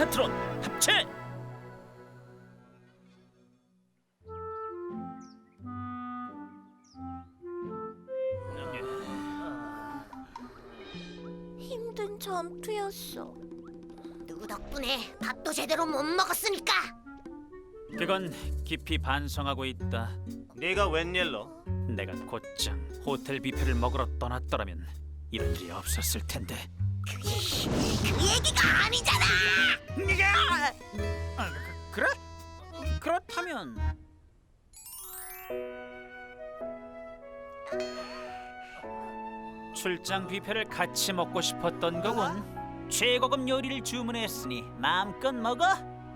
펜타트론 합체. 힘든 전투였어. 누구 덕분에 밥도 제대로 못 먹었으니까. 그건 깊이 반성하고 있다. 네가 웬일로? 내가 곧장 호텔 뷔페를 먹으러 떠났더라면 이런 일이 없었을 텐데. 그 얘기가 아니잖아. 아, 그, 그래? 그렇다면 출장 뷔페를 같이 먹고 싶었던 거군. 최고급 요리를 주문했으니 마음껏 먹어.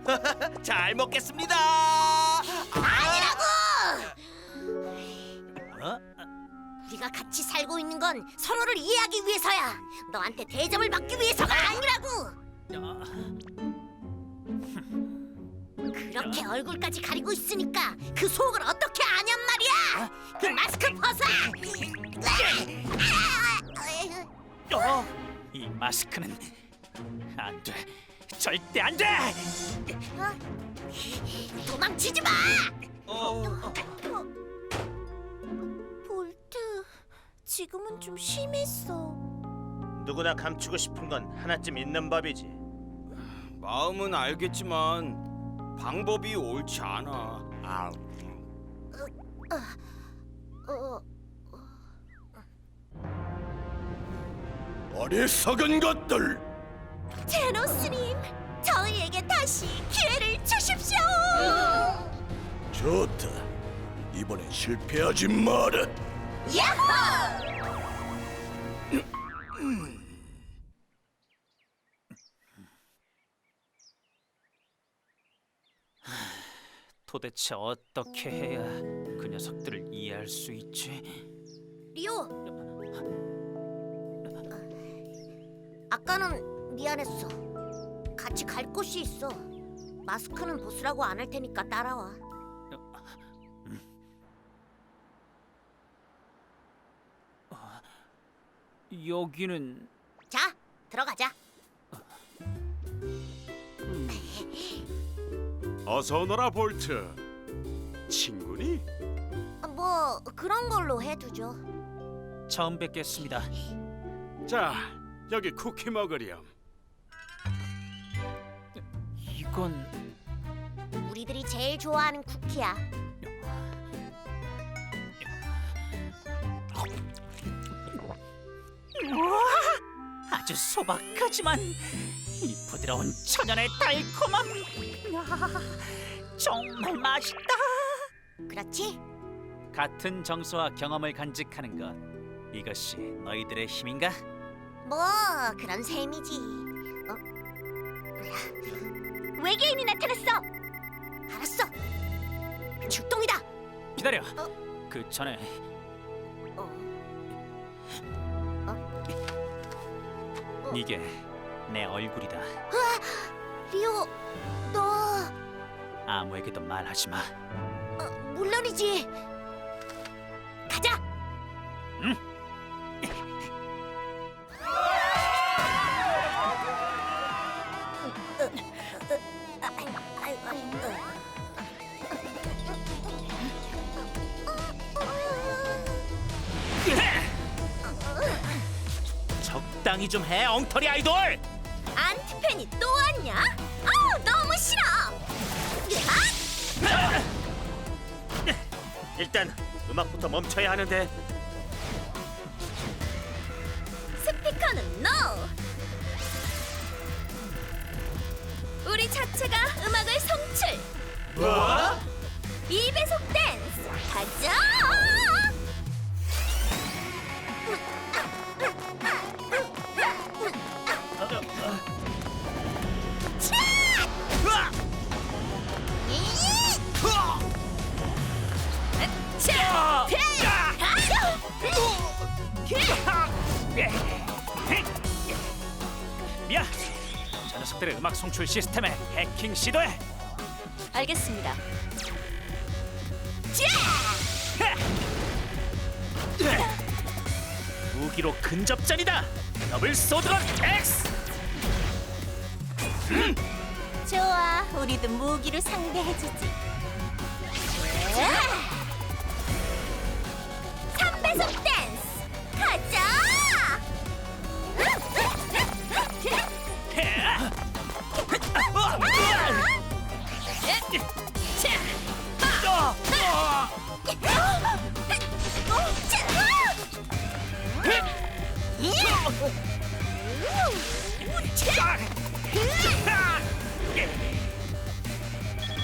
잘 먹겠습니다. 아니 같이 살고 있는 건 서로를 이해하기 위해서야. 너한테 대접을 받기 위해서가 아니라고. 그렇게 얼굴까지 가리고 있으니까 그 속을 어떻게 아냔 말이야. 그 마스크 벗어. 어? 이 마스크는 안 돼. 절대 안 돼. 도망치지 마. 어, 볼 지금은 좀 심했어. 누구나 감추고 싶은 건 하나쯤 있는 법이지. 마음은 알겠지만 방법이 옳지 않아. 아, 어, 어리석은 것들 제노 스님, 저희에게 다시 기회를 주십시오. 좋다 이번엔 실패하지 마라 야호! 도대체 어떻게 해야 그 녀석들을 이해할 수 있지? 리오. 아까는 미안했어. 같이 갈 곳이 있어. 마스크는 벗으라고 안 할 테니까 따라와. 여기는 자, 들어가자. 어서 오너라 볼트 친구니? 뭐 그런 걸로 해두죠. 처음 뵙겠습니다. 자 여기 쿠키 먹으렴 이건 우리들이 제일 좋아하는 쿠키야. 아주 소박하지만 이 부드러운 천연의 달콤함 아, 정말 맛있다. 그렇지? 같은 정서와 경험을 간직하는 것 이것이 너희들의 힘인가? 뭐 그런 셈이지. 어? 외계인이 나타났어. 알았어. 출동이다. 기다려. 어? 그 전에 이게 내 얼굴이다. 리오, 너 아무에게도 말하지 마. 어, 물론이지. 적당히 좀 해, 엉터리 아이돌. 안티팬이 또 왔냐? 아우 너무 싫어. 아! 일단 음악부터 멈춰야 하는데. 스피커는 NO! 우리 자체가 음악을 성출! 뭐? 2배속 댄스! 가자! 미야, 저 녀석들의 음악 송출 시스템에 해킹 시도해. 알겠습니다. 무기로 근접전이다. 더블 소드건 X. 좋아, 우리도 무기로 상대해주지. 3 배속 댄스 가자!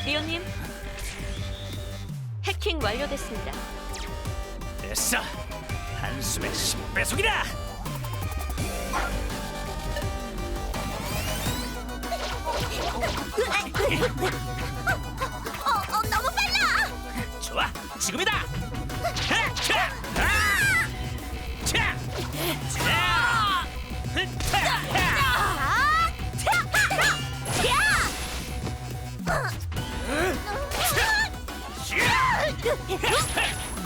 리오님 해킹 완료됐습니다. 됐어. 한숨의 10배속이다. 어, 어, 너무 빨라! 좋아, 지금이다. 하, 차, 아! 차, 차, 흐, 차, 차. 제루스님,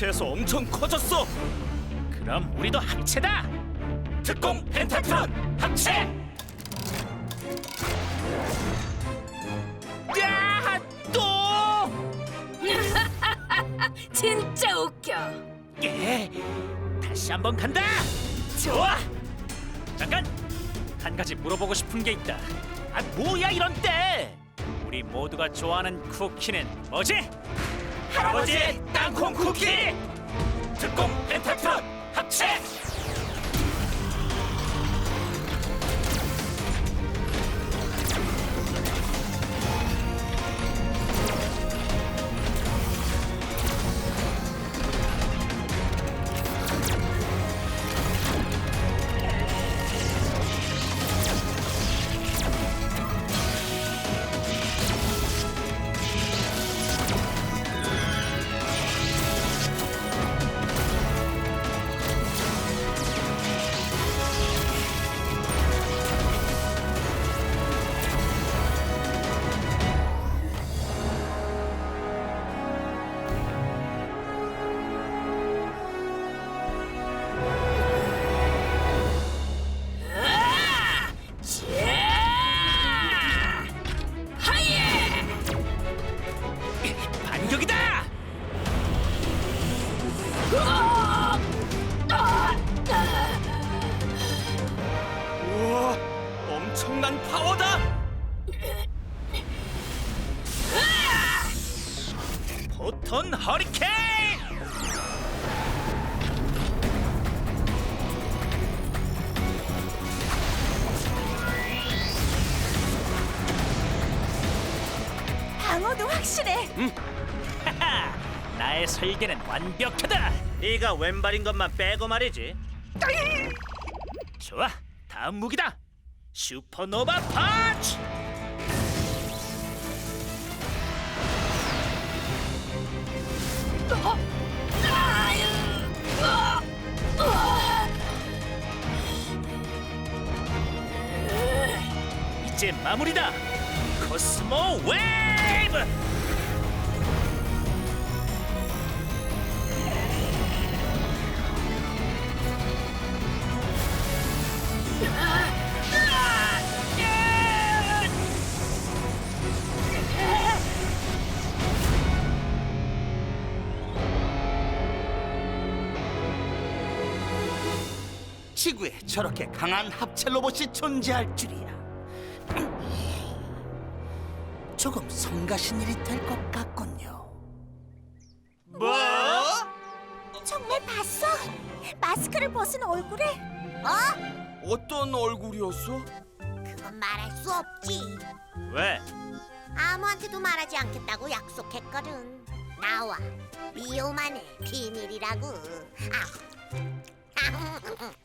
합체해서 엄청 커졌어. 그럼 우리도 합체다. 특공 펜타트론 합체. 야, 또. 진짜 웃겨. 예, 다시 한번 간다. 좋아. 잠깐 한 가지 물어보고 싶은 게 있다. 아 뭐야 이런 때? 우리 모두가 좋아하는 쿠키는 뭐지? 할아버지의 땅콩 쿠키. 특공 펜타트론 합체. 우와, 엄청난 파워다. 포톤 허리케인. 방어도 확실해. 하하, 나의 설계는 완벽하다. 네가 왼발인 것만 빼고 말이지. 좋아, 다음 무기다. 슈퍼노바 파츠. 이제 마무리다. 코스모 웨이브. 지구에 저렇게 강한 합체 로봇이 존재할 줄이야. 조금 성가신 일이 될 것 같군요. 뭐? 정말 봤어? 마스크를 벗은 얼굴에? 어? 어떤 얼굴이었어? 그건 말할 수 없지. 왜? 아무한테도 말하지 않겠다고 약속했거든. 나와 미오만의 비밀이라고. 아.